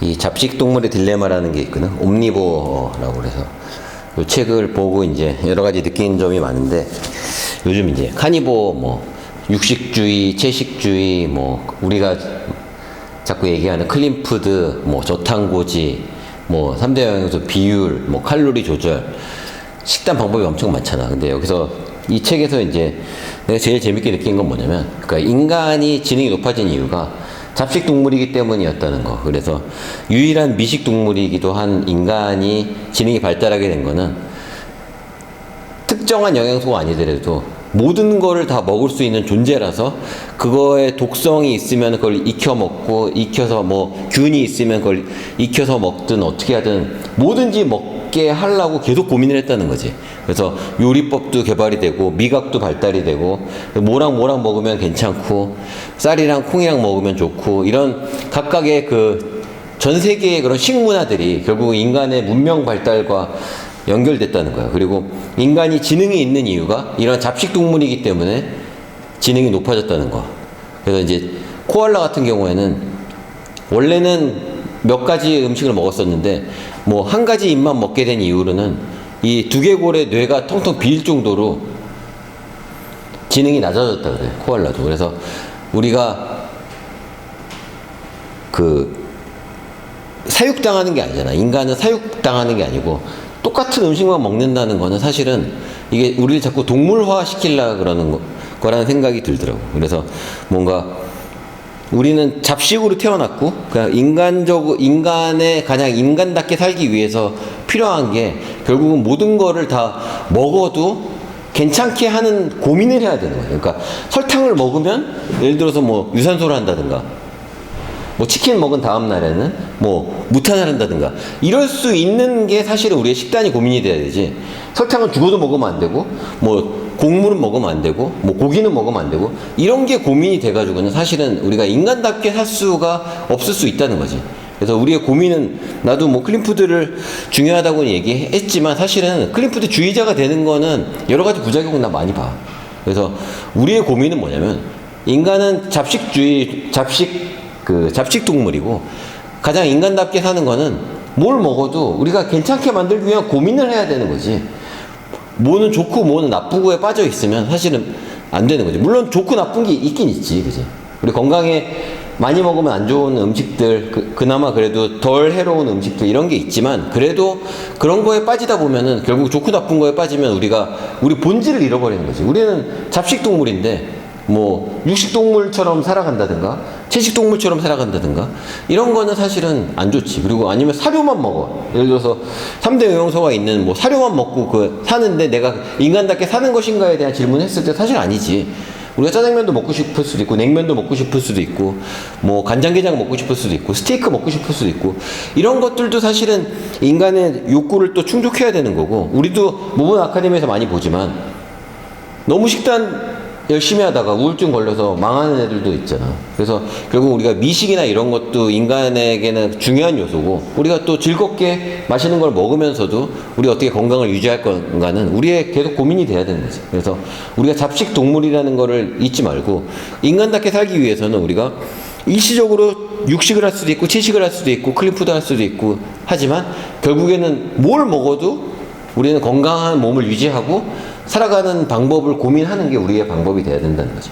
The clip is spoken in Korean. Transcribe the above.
이 잡식 동물의 딜레마라는 게 있거든. 옴니보어라고 그래서 이 책을 보고 이제 여러 가지 느낀 점이 많은데 요즘 이제 카니보 뭐 육식주의, 채식주의 뭐 우리가 자꾸 얘기하는 클린푸드, 뭐 저탄고지, 뭐 3대 영양소 비율, 뭐 칼로리 조절, 식단 방법이 엄청 많잖아. 근데 여기서 이 책에서 이제 내가 제일 재밌게 느낀 건 뭐냐면, 그러니까 인간이 지능이 높아진 이유가 잡식 동물이기 때문이었다는 거. 그래서 유일한 미식 동물이기도 한 인간이 지능이 발달하게 된 거는 특정한 영양소가 아니더라도 모든 거를 다 먹을 수 있는 존재라서 그거에 독성이 있으면 그걸 익혀 먹고 익혀서 뭐 균이 있으면 그걸 익혀서 먹든 어떻게 하든 뭐든지 먹게 하려고 계속 고민을 했다는 거지. 그래서 요리법도 개발이 되고 미각도 발달이 되고 뭐랑 뭐랑 먹으면 괜찮고 쌀이랑 콩이랑 먹으면 좋고 이런 각각의 그 전 세계의 그런 식문화들이 결국 인간의 문명 발달과 연결됐다는 거예요. 그리고 인간이 지능이 있는 이유가 이런 잡식 동물이기 때문에 지능이 높아졌다는 거. 그래서 이제 코알라 같은 경우에는 원래는 몇 가지 음식을 먹었었는데 뭐 한 가지 입만 먹게 된 이후로는 이 두개골의 뇌가 텅텅 비일 정도로 지능이 낮아졌다 그래요. 코알라도. 그래서 우리가 그 사육당하는 게 아니잖아. 인간은 사육당하는 게 아니고 똑같은 음식만 먹는다는 거는 사실은 이게 우리를 자꾸 동물화 시키려 그러는 거, 거라는 생각이 들더라고. 그래서 뭔가 우리는 잡식으로 태어났고 그냥 인간적 인간의 가장 인간답게 살기 위해서 필요한 게 결국은 모든 거를 다 먹어도 괜찮게 하는 고민을 해야 되는 거예요. 그러니까 설탕을 먹으면 예를 들어서 뭐 유산소를 한다든가 뭐 치킨 먹은 다음 날에는 뭐 무탄을 한다든가. 이럴 수 있는 게 사실은 우리의 식단이 고민이 돼야 되지. 설탕은 죽어도 먹으면 안 되고 뭐 곡물은 먹으면 안 되고 뭐 고기는 먹으면 안 되고 이런 게 고민이 돼 가지고는 사실은 우리가 인간답게 살 수가 없을 수 있다는 거지. 그래서 우리의 고민은 나도 뭐 클린푸드를 중요하다고 얘기했지만 사실은 클린푸드 주의자가 되는 거는 여러 가지 부작용을 나 많이 봐. 그래서 우리의 고민은 뭐냐면 인간은 잡식주의 잡식 그 잡식 동물이고 가장 인간답게 사는 거는 뭘 먹어도 우리가 괜찮게 만들기 위한 고민을 해야 되는 거지. 뭐는 좋고 뭐는 나쁘고에 빠져 있으면 사실은 안 되는 거지. 물론 좋고 나쁜 게 있긴 있지, 그지? 우리 건강에 많이 먹으면 안 좋은 음식들, 그, 그나마 그래도 덜 해로운 음식들 이런 게 있지만 그래도 그런 거에 빠지다 보면은 결국 좋고 나쁜 거에 빠지면 우리가 우리 본질을 잃어버리는 거지. 우리는 잡식 동물인데 뭐 육식 동물처럼 살아간다든가 채식 동물처럼 살아간다든가 이런 거는 사실은 안 좋지. 그리고 아니면 사료만 먹어. 예를 들어서 3대 영양소가 있는 뭐 사료만 먹고 그 사는데 내가 인간답게 사는 것인가에 대한 질문을 했을 때 사실 아니지. 우리가 짜장면도 먹고 싶을 수도 있고 냉면도 먹고 싶을 수도 있고 뭐 간장게장 먹고 싶을 수도 있고 스테이크 먹고 싶을 수도 있고 이런 것들도 사실은 인간의 욕구를 또 충족해야 되는 거고 우리도 모본 아카데미에서 많이 보지만 너무 식단 열심히 하다가 우울증 걸려서 망하는 애들도 있잖아. 그래서 결국 우리가 미식이나 이런 것도 인간에게는 중요한 요소고 우리가 또 즐겁게 맛있는 걸 먹으면서도 우리 어떻게 건강을 유지할 건가는 우리의 계속 고민이 돼야 되는 거지. 그래서 우리가 잡식 동물이라는 거를 잊지 말고 인간답게 살기 위해서는 우리가 일시적으로 육식을 할 수도 있고 채식을 할 수도 있고 클린푸드 할 수도 있고 하지만 결국에는 뭘 먹어도 우리는 건강한 몸을 유지하고 살아가는 방법을 고민하는 게 우리의 방법이 돼야 된다는 거죠.